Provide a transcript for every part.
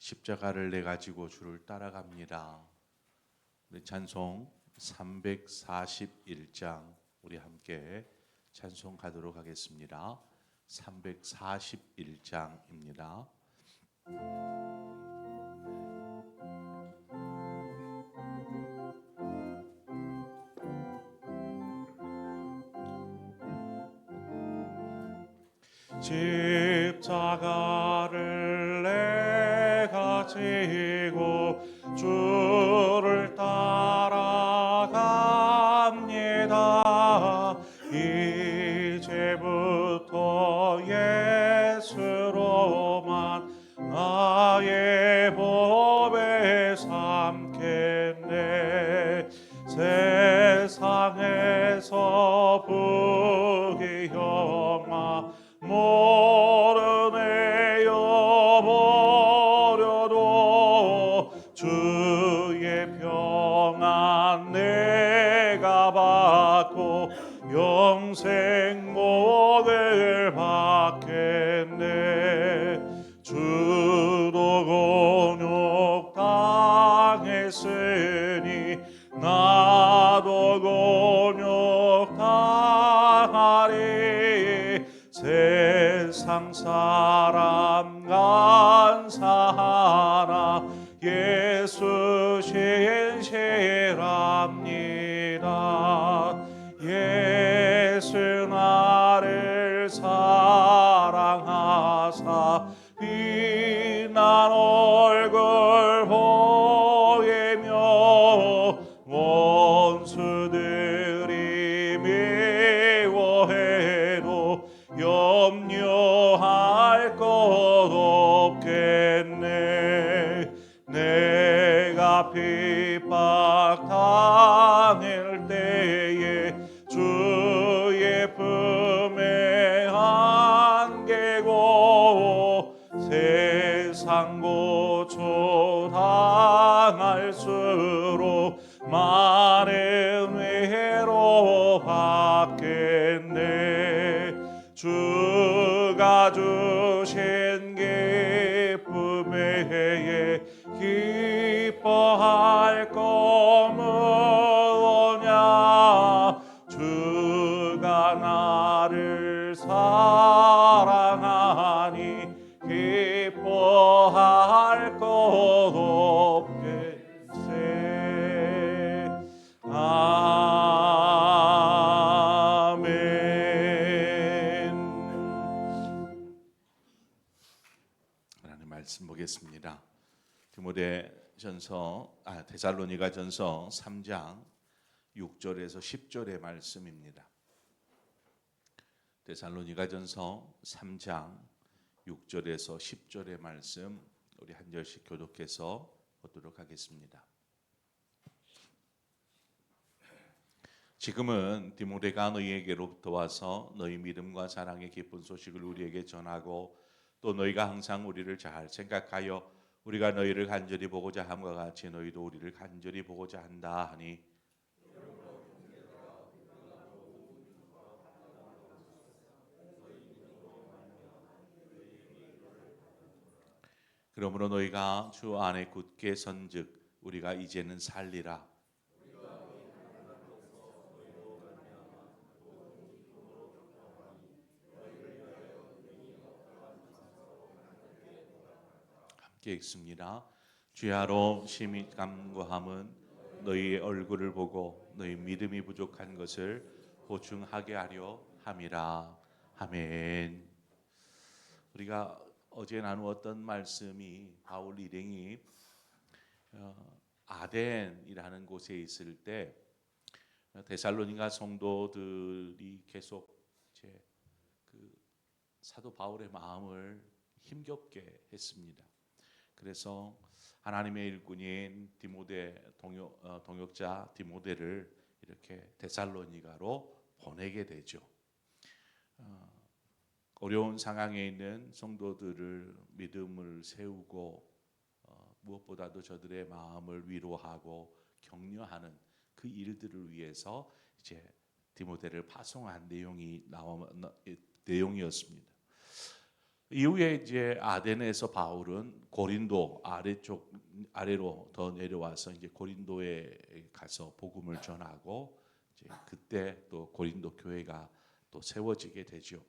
십자가를 내 가지고 주를 따라갑니다. 우리 찬송 341장 우리 함께 찬송하도록 하겠습니다. 341장입니다. 십자가를 지고 주를 주의 염려할 보겠습니다. 디모데전서 아 데살로니가전서 3장 6절에서 10절의 말씀입니다. 데살로니가전서 3장 6절에서 10절의 말씀 우리 한 절씩 교독해서 보도록 하겠습니다. 지금은 디모데가 너희에게로부터 와서 너희 믿음과 사랑의 기쁜 소식을 우리에게 전하고 또 너희가 항상 우리를 잘 생각하여 우리가 너희를 간절히 보고자 함과 같이 너희도 우리를 간절히 보고자 한다 하니 그러므로 너희가 주 안에 굳게 선즉 우리가 이제는 살리라 함께 읽습니다. 주야로 심히 간구함은 너희의 얼굴을 보고 너희 믿음이 부족한 것을 보충하게 하려 함이라 아멘. 우리가 어제 나누었던 말씀이 바울 일행이 어, 아덴이라는 곳에 있을 때 데살로니가 성도들이 계속 이제 그 사도 바울의 마음을 힘겹게 했습니다. 그래서 하나님의 일꾼인 디모데 동역, 어, 동역자 디모데를 이렇게 데살로니가로 보내게 되죠. 어, 어려운 상황에 있는 성도들을 믿음을 세우고 어, 무엇보다도 저들의 마음을 위로하고 격려하는 그 일들을 위해서 이제 디모데를 파송한 내용이 나와 내용이었습니다. 이후에 이제 아덴에서 바울은 고린도 아래쪽 아래로 더 내려와서 이제 고린도에 가서 복음을 전하고 이제 그때 또 고린도 교회가 또 세워지게 되죠.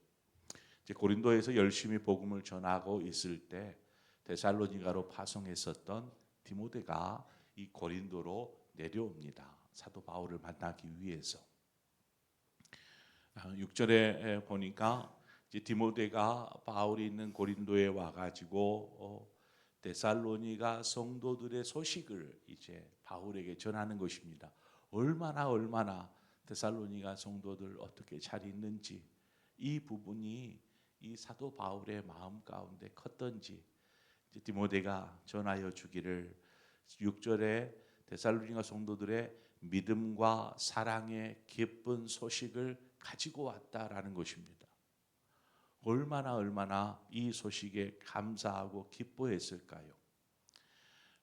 이제 고린도에서 열심히 복음을 전하고 있을 때 데살로니가로 파송했었던 디모데가 이 고린도로 내려옵니다. 사도 바울을 만나기 위해서. 6절에 보니까 이제 디모데가 바울이 있는 고린도에 와가지고 어, 데살로니가 성도들의 소식을 이제 바울에게 전하는 것입니다. 얼마나 얼마나 데살로니가 성도들 어떻게 잘 있는지 이 부분이 이 사도 바울의 마음 가운데 컸던지 디모데가 전하여 주기를 6절에 데살로니가 성도들의 믿음과 사랑의 기쁜 소식을 가지고 왔다라는 것입니다. 얼마나 얼마나 이 소식에 감사하고 기뻐했을까요?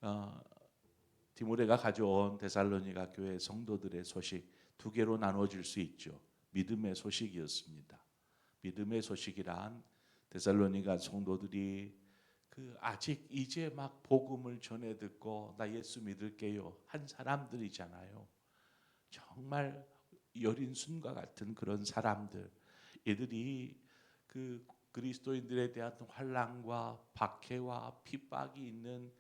어, 디모데가 가져온 데살로니가 교회 성도들의 소식 두 개로 나눠질 수 있죠. 믿음의 소식이었습니다. 믿음의 소식이란 데살로니가 성도들이 그 아직 이제 막 복음을 전해 듣고 나 예수 믿을게요 한 사람들이잖아요. 정말 여린 순과 같은 그런 사람들, 이들이 그 그리스도인들에 대한 환란과 박해와 핍박이 있는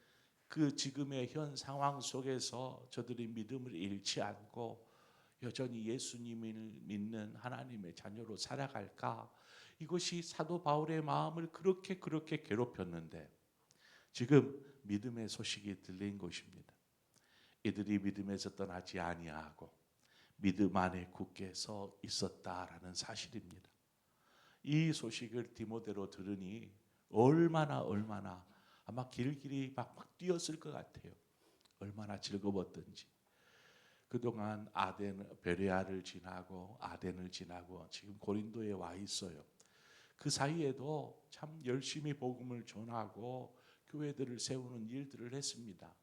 그 지금의 현 상황 속에서 저들이 믿음을 잃지 않고 여전히 예수님을 믿는 하나님의 자녀로 살아갈까? 이것이 사도 바울의 마음을 그렇게 그렇게 괴롭혔는데 지금 믿음의 소식이 들린 것입니다. 이들이 믿음에서 떠나지 아니하고 믿음 안에 굳게 서 있었다라는 사실입니다. 이 소식을 디모데로 들으니 얼마나 얼마나 아마 길길이 막, 막 뛰었을 것 같아요. 얼마나 즐거웠던지. 그동안 아덴 베레아를 지나고 아덴을 지나고 지금 고린도에 와 있어요. 그 사이에도 참 열심히 복음을 전하고 교회들을 세우는 일들을 했습니다.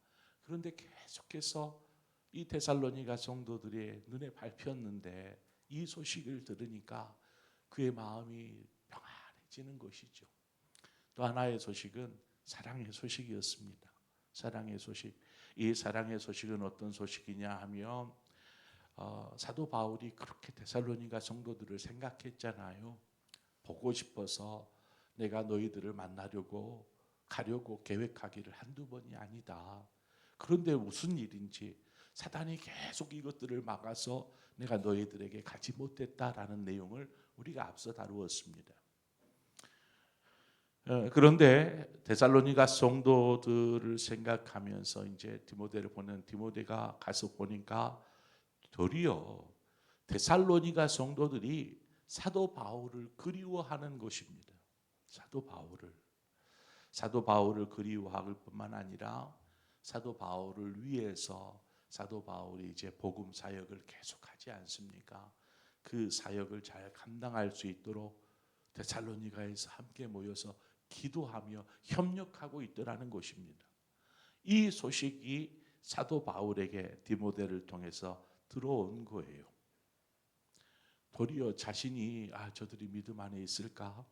그런데 계속해서 이 데살로니가 성도들의 눈에 밟혔는데 이 소식을 들으니까 그의 마음이 평안해지는 것이죠. 또 하나의 소식은 사랑의 소식이었습니다. 사랑의 소식. 이 사랑의 소식은 어떤 소식이냐 하면 어, 사도 바울이 그렇게 데살로니가 성도들을 생각했잖아요. 보고 싶어서 내가 너희들을 만나려고 가려고 계획하기를 한두 번이 아니다. 그런데 무슨 일인지 사단이 계속 이것들을 막아서 내가 너희들에게 가지 못했다라는 내용을 우리가 앞서 다루었습니다. 어, 그런데 데살로니가 성도들을 생각하면서 이제 디모데를 보는 디모데가 가서 보니까 도리어 데살로니가 성도들이 사도 바울을 그리워하는 것입니다. 사도 바울을 사도 바울을 그리워할 뿐만 아니라 사도 바울을 위해서 사도 바울이 이제 복음 사역을 계속하지 않습니까? 그 사역을 잘 감당할 수 있도록 데살로니가에서 함께 모여서 기도하며 협력하고 있더라는 것입니다. 이 소식이 사도 바울에게 디모데를 통해서 들어온 거예요. 도리어 자신이 아 저들이 믿음 안에 있을까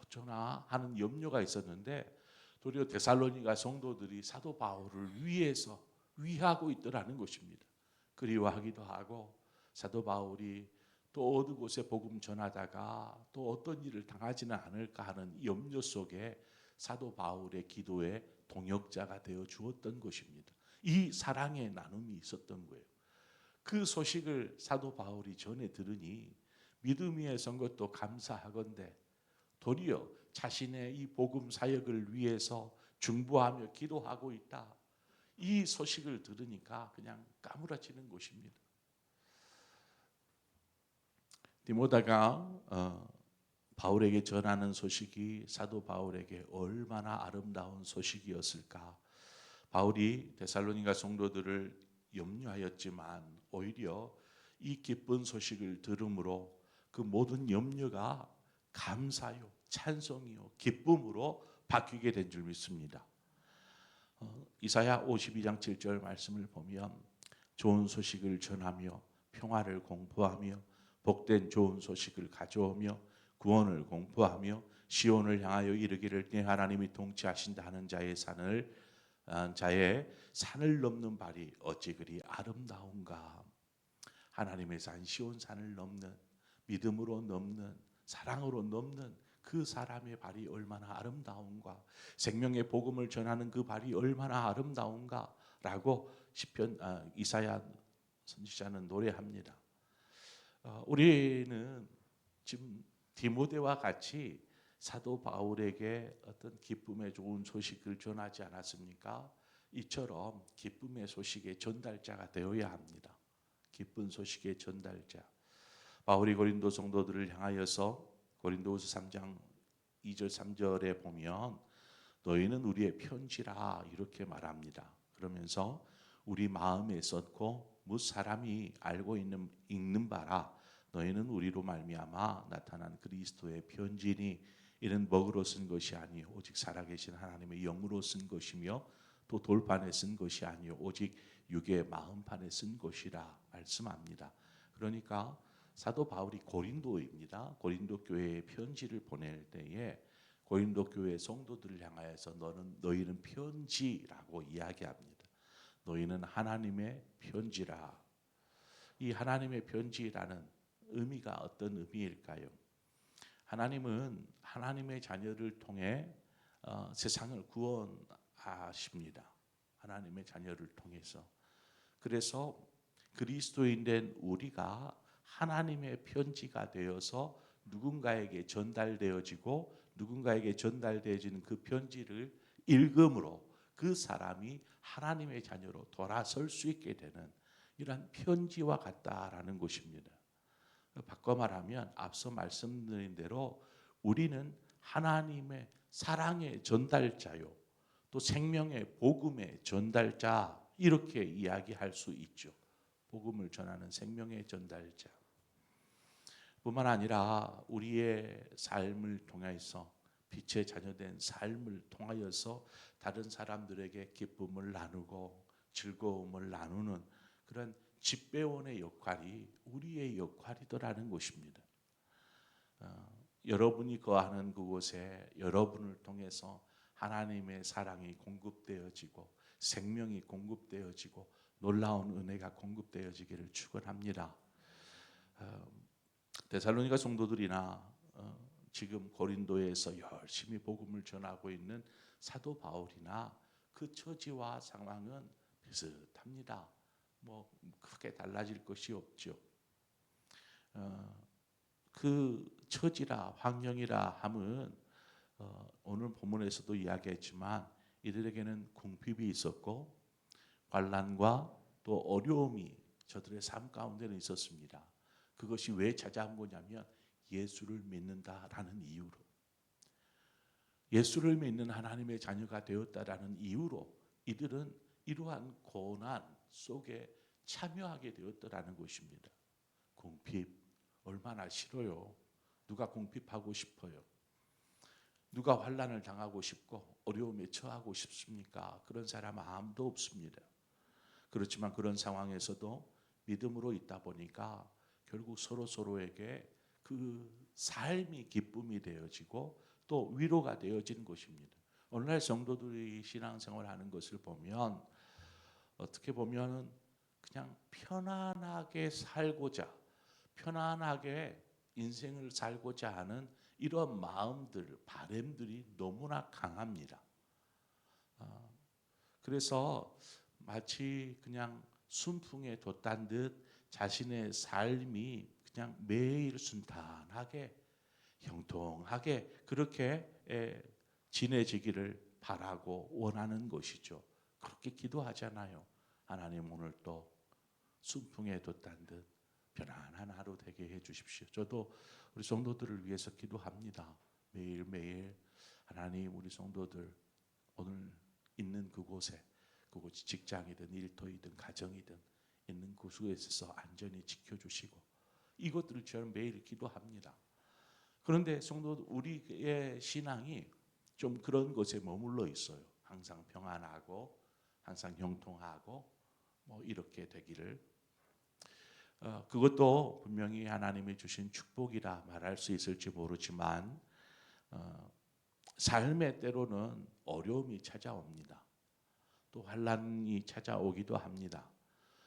어쩌나 하는 염려가 있었는데 도리어 데살로니가 성도들이 사도 바울을 위해서 위하고 있더라는 것입니다. 그리워하기도 하고 사도 바울이 또 어느 곳에 복음 전하다가 또 어떤 일을 당하지는 않을까 하는 염려 속에 사도 바울의 기도의 동역자가 되어 주었던 것입니다. 이 사랑의 나눔이 있었던 거예요. 그 소식을 사도 바울이 전해 들으니 믿음 위에 선 것도 감사하건대 도리어 자신의 이 복음 사역을 위해서 중보하며 기도하고 있다. 이 소식을 들으니까 그냥 까무러지는 것입니다. 디모다가 어, 바울에게 전하는 소식이 사도 바울에게 얼마나 아름다운 소식이었을까. 바울이 데살로니가 성도들을 염려하였지만 오히려 이 기쁜 소식을 들음으로 그 모든 염려가 감사요, 찬송이요, 기쁨으로 바뀌게 된 줄 믿습니다. 어, 이사야 52장 7절 말씀을 보면 좋은 소식을 전하며 평화를 공포하며 복된 좋은 소식을 가져오며 구원을 공포하며 시온을 향하여 이르기를 내 하나님이 통치하신다 하는 자의 산을 아, 자의 산을 넘는 발이 어찌 그리 아름다운가? 하나님의 산 시온 산을 넘는 믿음으로 넘는 사랑으로 넘는 그 사람의 발이 얼마나 아름다운가? 생명의 복음을 전하는 그 발이 얼마나 아름다운가라고 시편 아, 이사야 선지자는 노래합니다. 어, 우리는 지금 디모데와 같이 사도 바울에게 어떤 기쁨의 좋은 소식을 전하지 않았습니까? 이처럼 기쁨의 소식의 전달자가 되어야 합니다. 기쁜 소식의 전달자. 바울이 고린도 성도들을 향하여서 고린도후서 3장 2절 3절에 보면 너희는 우리의 편지라 이렇게 말합니다. 그러면서 우리 마음에 썼고 무 사람이 알고 있는 읽는 바라 너희는 우리로 말미암아 나타난 그리스도의 편지니 이는 먹으로 쓴 것이 아니요 오직 살아계신 하나님의 영으로 쓴 것이며 또 돌판에 쓴 것이 아니요 오직 육의 마음판에 쓴 것이라 말씀합니다. 그러니까 사도 바울이 고린도입니다. 고린도 교회에 편지를 보낼 때에 고린도 교회 성도들을 향하여서 너는 너희는 편지라고 이야기합니다. 너희는 하나님의 편지라. 이 하나님의 편지라는 의미가 어떤 의미일까요? 하나님은 하나님의 자녀를 통해 어, 세상을 구원하십니다. 하나님의 자녀를 통해서. 그래서 그리스도인 된 우리가 하나님의 편지가 되어서 누군가에게 전달되어지고 누군가에게 전달되어지는 그 편지를 읽음으로 그 사람이 하나님의 자녀로 돌아설 수 있게 되는 이러한 편지와 같다라는 것입니다. 바꿔 말하면 앞서 말씀드린 대로 우리는 하나님의 사랑의 전달자요. 또 생명의 복음의 전달자 이렇게 이야기할 수 있죠. 복음을 전하는 생명의 전달자. 뿐만 아니라 우리의 삶을 통해서 빛의 자녀된 삶을 통하여서 다른 사람들에게 기쁨을 나누고 즐거움을 나누는 그런 집배원의 역할이 우리의 역할이더라는 것입니다. 어, 여러분이 거하는 그곳에 여러분을 통해서 하나님의 사랑이 공급되어지고 생명이 공급되어지고 놀라운 은혜가 공급되어지기를 축원합니다. 어, 데살로니가 성도들이나 어, 지금 고린도에서 열심히 복음을 전하고 있는 사도 바울이나 그 처지와 상황은 비슷합니다. 뭐 크게 달라질 것이 없죠. 어, 그 처지라 환경이라 함은 어, 오늘 본문에서도 이야기했지만 이들에게는 궁핍이 있었고 관란과 또 어려움이 저들의 삶 가운데는 있었습니다. 그것이 왜 찾아온 거냐면 예수를 믿는다라는 이유로 예수를 믿는 하나님의 자녀가 되었다라는 이유로 이들은 이러한 고난 속에 참여하게 되었더라는 것입니다. 궁핍 얼마나 싫어요. 누가 궁핍하고 싶어요. 누가 환란을 당하고 싶고 어려움에 처하고 싶습니까? 그런 사람 아무도 없습니다. 그렇지만 그런 상황에서도 믿음으로 있다 보니까 결국 서로 서로에게 그 삶이 기쁨이 되어지고 또 위로가 되어진 것입니다. 오늘날 성도들이 신앙생활하는 것을 보면 어떻게 보면은 그냥 편안하게 살고자 편안하게 인생을 살고자 하는 이런 마음들, 바램들이 너무나 강합니다. 아, 그래서 마치 그냥 순풍에 돛단 듯 자신의 삶이 그냥 매일 순탄하게 형통하게 그렇게 에, 지내지기를 바라고 원하는 것이죠. 그렇게 기도하잖아요. 하나님 오늘 또 순풍에 돛단 듯 편안한 하루 되게 해 주십시오. 저도 우리 성도들을 위해서 기도합니다. 매일 매일 하나님 우리 성도들 오늘 있는 그곳에 그곳이 직장이든 일터이든 가정이든 있는 그곳에 있어서 안전히 지켜주시고 이것들을 저는 매일 기도합니다. 그런데 성도 우리의 신앙이 좀 그런 것에 머물러 있어요. 항상 평안하고 항상 형통하고 뭐 이렇게 되기를 어, 그것도 분명히 하나님이 주신 축복이라 말할 수 있을지 모르지만 어, 삶의 때로는 어려움이 찾아옵니다. 또 환란이 찾아오기도 합니다.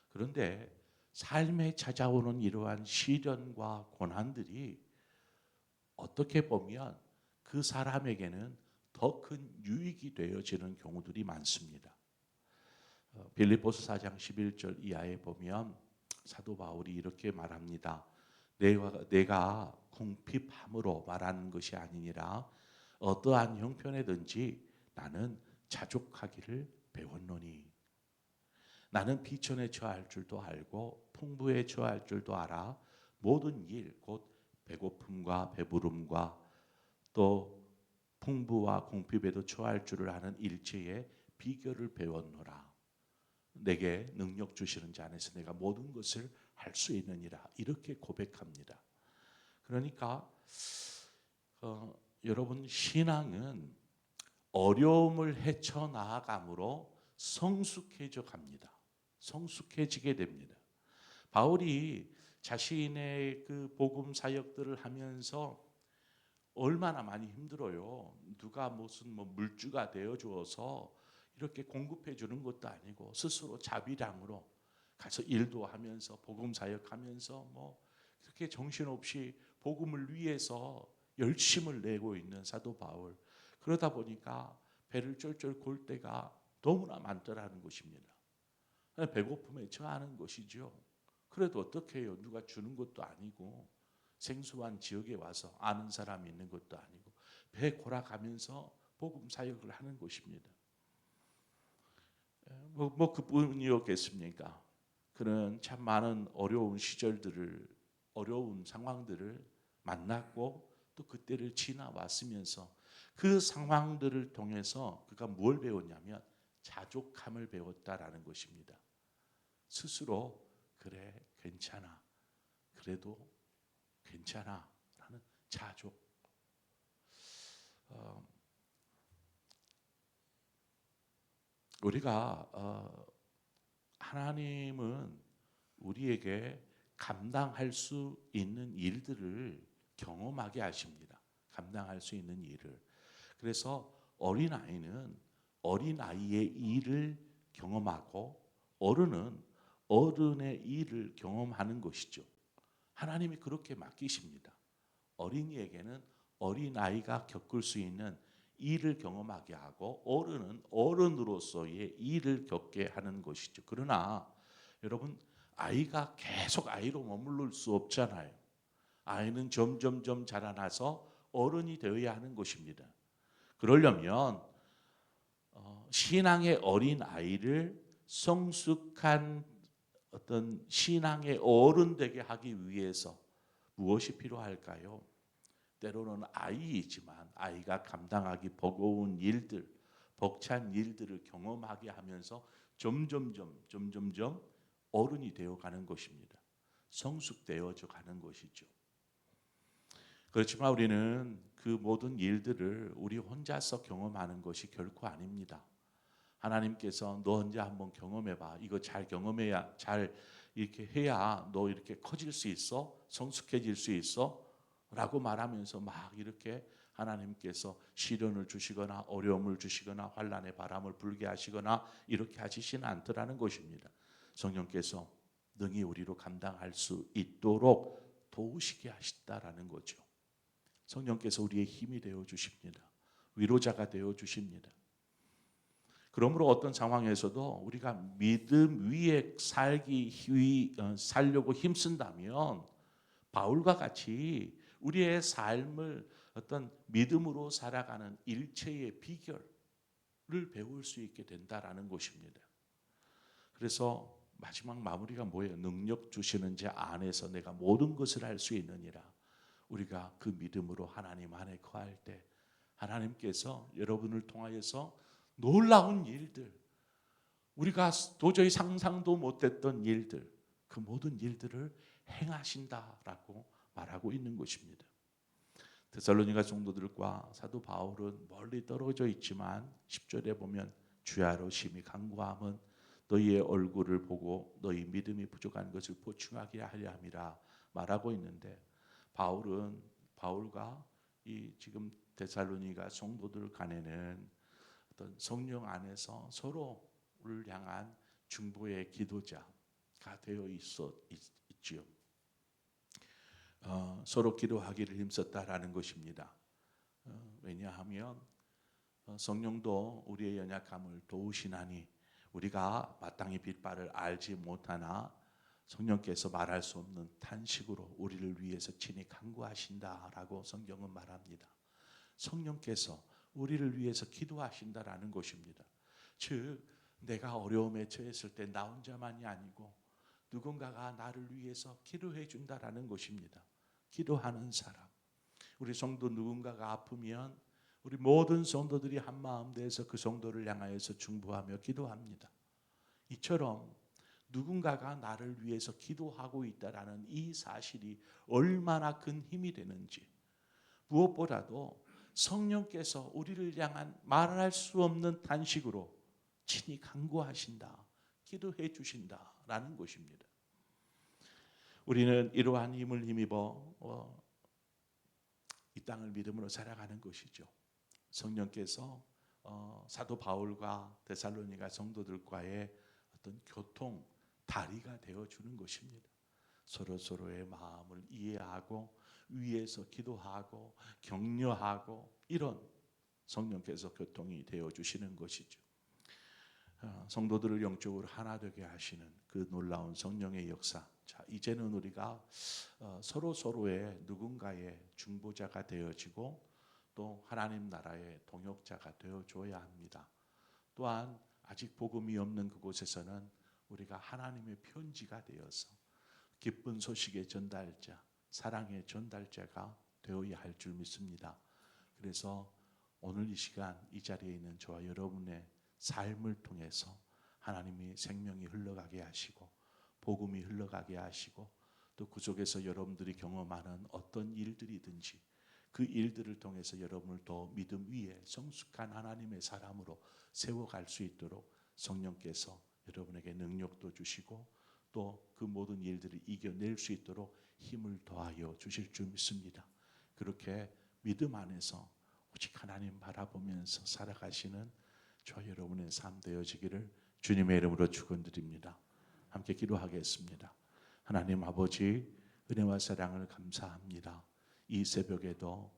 그런데 삶에 찾아오는 이러한 시련과 고난들이 어떻게 보면 그 사람에게는 더 큰 유익이 되어지는 경우들이 많습니다. 어, 빌립보서 4장 11절 이하에 보면 사도 바울이 이렇게 말합니다. 내가, 내가 궁핍함으로 말하는 것이 아니니라 어떠한 형편에든지 나는 자족하기를 배웠노니 나는 비천에 처할 줄도 알고 풍부에 처할 줄도 알아 모든 일 곧 배고픔과 배부름과 또 풍부와 궁핍에도 처할 줄을 아는 일체의 비결을 배웠노라 내게 능력 주시는 자 안에서 내가 모든 것을 할 수 있느니라 이렇게 고백합니다. 그러니까 어, 여러분 신앙은 어려움을 헤쳐 나아감으로 성숙해져 갑니다. 성숙해지게 됩니다. 바울이 자신의 그 복음 사역들을 하면서 얼마나 많이 힘들어요. 누가 무슨 뭐 물주가 되어 주어서 이렇게 공급해 주는 것도 아니고 스스로 자비량으로 가서 일도 하면서 복음 사역하면서 뭐 그렇게 정신없이 복음을 위해서 열심을 내고 있는 사도 바울. 그러다 보니까 배를 쫄쫄 골 때가 너무나 많더라는 것입니다. 배고픔에 처하는 것이죠. 그래도 어떻게 해요? 누가 주는 것도 아니고 생소한 지역에 와서 아는 사람이 있는 것도 아니고 배 골아가면서 복음 사역을 하는 것입니다. 뭐, 뭐 그뿐이었겠습니까? 그는 참 많은 어려운 시절들을 어려운 상황들을 만났고 또 그때를 지나왔으면서 그 상황들을 통해서 그가 뭘 배웠냐면 자족함을 배웠다라는 것입니다. 스스로 그래 괜찮아 그래도 괜찮아라는 자족. 어, 우리가 어, 하나님은 우리에게 감당할 수 있는 일들을 경험하게 하십니다. 감당할 수 있는 일을. 그래서 어린 아이는 어린 아이의 일을 경험하고 어른은 어른의 일을 경험하는 것이죠. 하나님이 그렇게 맡기십니다. 어린이에게는 어린 아이가 겪을 수 있는 일을 경험하게 하고 어른은 어른으로서의 일을 겪게 하는 것이죠. 그러나 여러분 아이가 계속 아이로 머무를 수 없잖아요. 아이는 점점점 자라나서 어른이 되어야 하는 것입니다. 그러려면 어, 신앙의 어린 아이를 성숙한 어떤 신앙의 어른 되게 하기 위해서 무엇이 필요할까요? 때로는 아이이지만 아이가 감당하기 버거운 일들, 벅찬 일들을 경험하게 하면서 점점점 점점점 어른이 되어 가는 것입니다. 성숙되어져 가는 것이죠. 그렇지만 우리는 그 모든 일들을 우리 혼자서 경험하는 것이 결코 아닙니다. 하나님께서 너 혼자 한번 경험해 봐. 이거 잘 경험해야 잘 이렇게 해야 너 이렇게 커질 수 있어. 성숙해질 수 있어. 라고 말하면서 막 이렇게 하나님께서 시련을 주시거나 어려움을 주시거나 환란의 바람을 불게 하시거나 이렇게 하시지는 않더라는 것입니다. 성령께서 능히 우리로 감당할 수 있도록 도우시게 하시다라는 거죠. 성령께서 우리의 힘이 되어 주십니다. 위로자가 되어 주십니다. 그러므로 어떤 상황에서도 우리가 믿음 위에 살기 위 어, 살려고 힘쓴다면 바울과 같이 우리의 삶을 어떤 믿음으로 살아가는 일체의 비결을 배울 수 있게 된다라는 것입니다. 그래서 마지막 마무리가 뭐예요? 능력 주시는 자 안에서 내가 모든 것을 할 수 있느니라. 우리가 그 믿음으로 하나님 안에 거할 때 하나님께서 여러분을 통하여서 놀라운 일들, 우리가 도저히 상상도 못했던 일들, 그 모든 일들을 행하신다라고 말하고 있는 것입니다. 데살로니가 성도들과 사도 바울은 멀리 떨어져 있지만 10절에 보면 주야로 심히 간구함은 너희의 얼굴을 보고 너희 믿음이 부족한 것을 보충하게 하려 함이라 말하고 있는데 바울은 바울과 이 지금 데살로니가 성도들 간에는 어떤 성령 안에서 서로를 향한 중보의 기도자가 되어 있어 있지요. 어, 서로 기도하기를 힘썼다라는 것입니다. 어, 왜냐하면 어, 성령도 우리의 연약함을 도우시나니 우리가 마땅히 빛발을 알지 못하나 성령께서 말할 수 없는 탄식으로 우리를 위해서 친히 간구하신다라고 성경은 말합니다. 성령께서 우리를 위해서 기도하신다라는 것입니다. 즉 내가 어려움에 처했을 때 나 혼자만이 아니고 누군가가 나를 위해서 기도해 준다라는 것입니다. 기도하는 사람. 우리 성도 누군가가 아프면 우리 모든 성도들이 한 마음 돼서 그 성도를 향하여서 중보하며 기도합니다. 이처럼 누군가가 나를 위해서 기도하고 있다라는 이 사실이 얼마나 큰 힘이 되는지 무엇보다도 성령께서 우리를 향한 말할 수 없는 단식으로 친히 간구하신다. 기도해 주신다라는 것입니다. 우리는 이러한 힘을 힘입어 어, 이 땅을 믿음으로 살아가는 것이죠. 성령께서 어, 사도 바울과 데살로니가 성도들과의 어떤 교통 다리가 되어 주는 것입니다. 서로 서로의 마음을 이해하고 위에서 기도하고 격려하고 이런 성령께서 교통이 되어 주시는 것이죠. 어, 성도들을 영적으로 하나 되게 하시는 그 놀라운 성령의 역사. 자, 이제는 우리가 어, 서로 서로의 누군가의 중보자가 되어지고 또 하나님 나라의 동역자가 되어 줘야 합니다. 또한 아직 복음이 없는 그곳에서는 우리가 하나님의 편지가 되어서 기쁜 소식의 전달자, 사랑의 전달자가 되어야 할 줄 믿습니다. 그래서 오늘 이 시간 이 자리에 있는 저와 여러분의 삶을 통해서 하나님이 생명이 흘러가게 하시고 복음이 흘러가게 하시고 또그 속에서 여러분들이 경험하는 어떤 일들이든지 그 일들을 통해서 여러분을 더 믿음 위에 성숙한 하나님의 사람으로 세워갈 수 있도록 성령께서 여러분에게 능력도 주시고 또 그 모든 일들을 이겨낼 수 있도록 힘을 더하여 주실 줄 믿습니다. 그렇게 믿음 안에서 오직 하나님 바라보면서 살아가시는 저 여러분의 삶 되어지기를 주님의 이름으로 축원드립니다. 함께 기도하겠습니다. 하나님 아버지 은혜와 사랑을 감사합니다. 이 새벽에도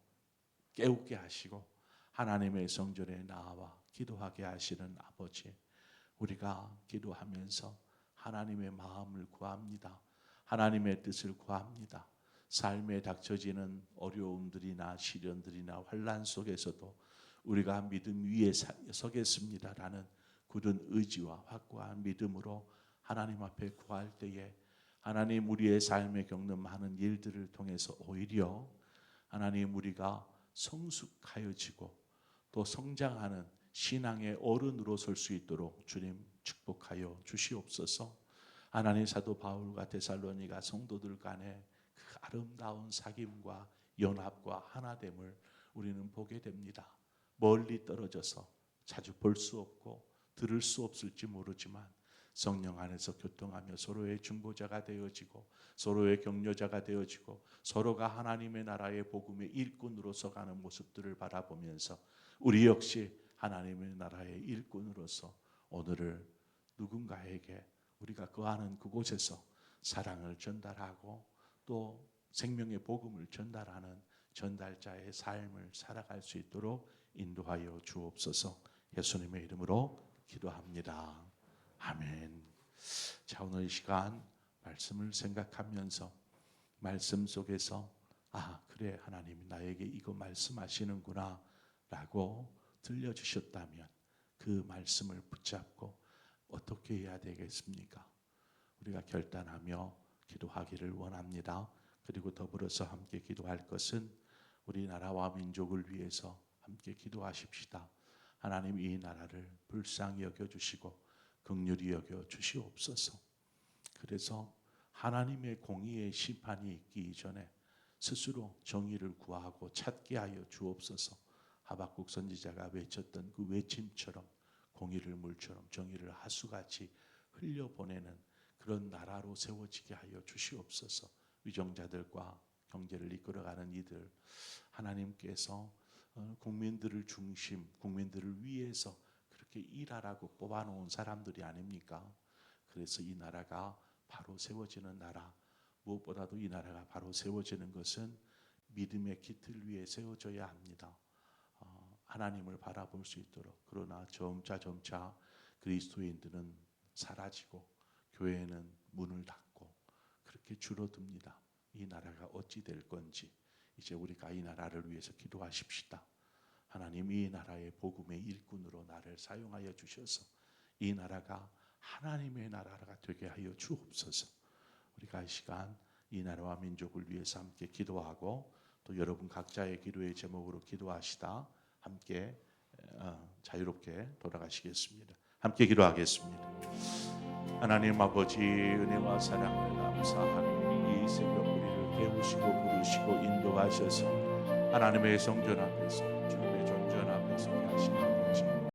깨우게 하시고 하나님의 성전에 나와 기도하게 하시는 아버지 우리가 기도하면서 하나님의 마음을 구합니다. 하나님의 뜻을 구합니다. 삶에 닥쳐지는 어려움들이나 시련들이나 환란 속에서도 우리가 믿음 위에 서겠습니다라는 굳은 의지와 확고한 믿음으로 하나님 앞에 구할 때에 하나님 우리의 삶에 겪는 많은 일들을 통해서 오히려 하나님 우리가 성숙하여지고 또 성장하는 신앙의 어른으로 설 수 있도록 주님 축복하여 주시옵소서. 하나님 사도 바울과 데살로니가 성도들 간의 그 아름다운 사귐과 연합과 하나됨을 우리는 보게 됩니다. 멀리 떨어져서 자주 볼 수 없고 들을 수 없을지 모르지만 성령 안에서 교통하며 서로의 중보자가 되어지고 서로의 격려자가 되어지고 서로가 하나님의 나라의 복음의 일꾼으로서 가는 모습들을 바라보면서 우리 역시 하나님의 나라의 일꾼으로서 오늘을 누군가에게 우리가 거하는 그곳에서 사랑을 전달하고 또 생명의 복음을 전달하는 전달자의 삶을 살아갈 수 있도록 인도하여 주옵소서. 예수님의 이름으로 기도합니다. 아멘. 자 오늘 이 시간 말씀을 생각하면서 말씀 속에서 아 그래 하나님이 나에게 이거 말씀하시는구나라고 들려 주셨다면 그 말씀을 붙잡고 어떻게 해야 되겠습니까? 우리가 결단하며 기도하기를 원합니다. 그리고 더불어서 함께 기도할 것은 우리나라와 민족을 위해서 함께 기도하십시다. 하나님 이 나라를 불쌍히 여겨 주시고 긍휼히 여겨 주시옵소서. 그래서 하나님의 공의의 심판이 있기 이전에 스스로 정의를 구하고 찾게 하여 주옵소서. 하박국 선지자가 외쳤던 그 외침처럼 공의를 물처럼 정의를 하수같이 흘려 보내는 그런 나라로 세워지게 하여 주시옵소서. 위정자들과 경제를 이끌어가는 이들 하나님께서 어, 국민들을 중심, 국민들을 위해서 그렇게 일하라고 뽑아놓은 사람들이 아닙니까? 그래서 이 나라가 바로 세워지는 나라. 무엇보다도 이 나라가 바로 세워지는 것은 믿음의 기틀 위에 세워져야 합니다. 어, 하나님을 바라볼 수 있도록 그러나 점차 점차 그리스도인들은 사라지고 교회는 문을 닫고 그렇게 줄어듭니다. 이 나라가 어찌 될 건지 이제 우리가 이 나라를 위해서 기도하십시다. 하나님 이 나라의 복음의 일꾼으로 나를 사용하여 주셔서 이 나라가 하나님의 나라가 되게 하여 주옵소서. 우리가 이 시간 이 나라와 민족을 위해서 함께 기도하고 또 여러분 각자의 기도의 제목으로 기도하시다 함께 어, 자유롭게 돌아가시겠습니다. 함께 기도하겠습니다. 하나님 아버지 은혜와 사랑을 감사하는 이 새벽 우리를 깨우시고 부르시고 인도하셔서 하나님의 성전 앞에서